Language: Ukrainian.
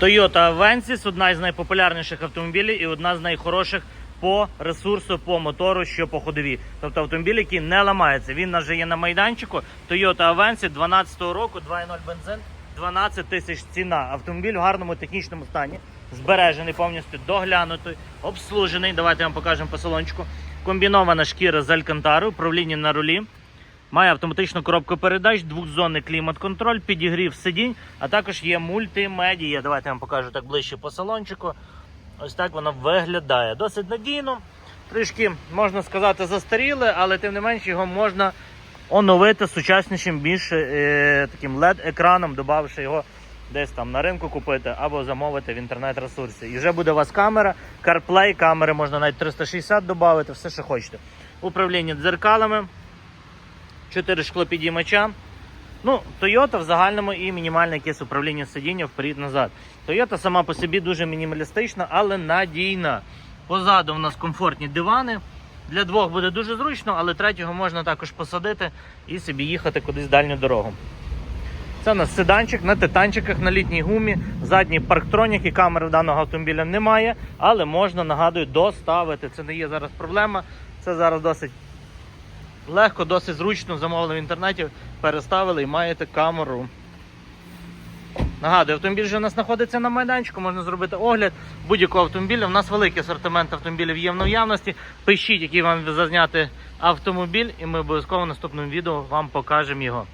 Toyota Avensis одна із найпопулярніших автомобілів і одна з найхороших по ресурсу, по мотору, що по ходові. Тобто автомобіль, який не ламається. Він у нас же є на майданчику. Toyota Avensis 12 року, 2.0 бензин, 12 тисяч ціна. Автомобіль в гарному технічному стані, збережений, повністю доглянутий, обслужений. Давайте вам покажемо по салончику. Комбінована шкіра з алькантару, управління на рулі. Має автоматичну коробку передач, двохзонний клімат-контроль, підігрів сидінь, а також є мультимедія. Давайте я вам покажу так ближче по салончику. Ось так воно виглядає. Досить надійно. Трішки, можна сказати, застаріле, але тим не менше його можна оновити сучаснішим, більш е, таким LED-екраном, додавши його десь там на ринку купити або замовити в інтернет-ресурсі. І вже буде у вас камера, CarPlay, камери можна навіть 360 додати, все, що хочете. Управління дзеркалами. 4 шклопідіймача. Ну, Toyota в загальному і мінімальне якесь управління сидіння вперед-назад. Toyota сама по собі дуже мінімалістична, але надійна. Позаду в нас комфортні дивани. Для двох буде дуже зручно, але третього можна також посадити і собі їхати кудись дальню дорогу. Це у нас седанчик на титанчиках на літній гумі. Задній парктронік і камери даного автомобіля немає, але можна, нагадую, доставити. Це не є зараз проблема. Це зараз досить легко, досить зручно замовили в інтернеті, переставили і маєте камеру. Нагадую, автомобіль вже у нас знаходиться на майданчику, можна зробити огляд будь-якого автомобіля. У нас великий асортимент автомобілів є в наявності. Пишіть, який вам зазняти автомобіль, і ми обов'язково в наступному відео вам покажемо його.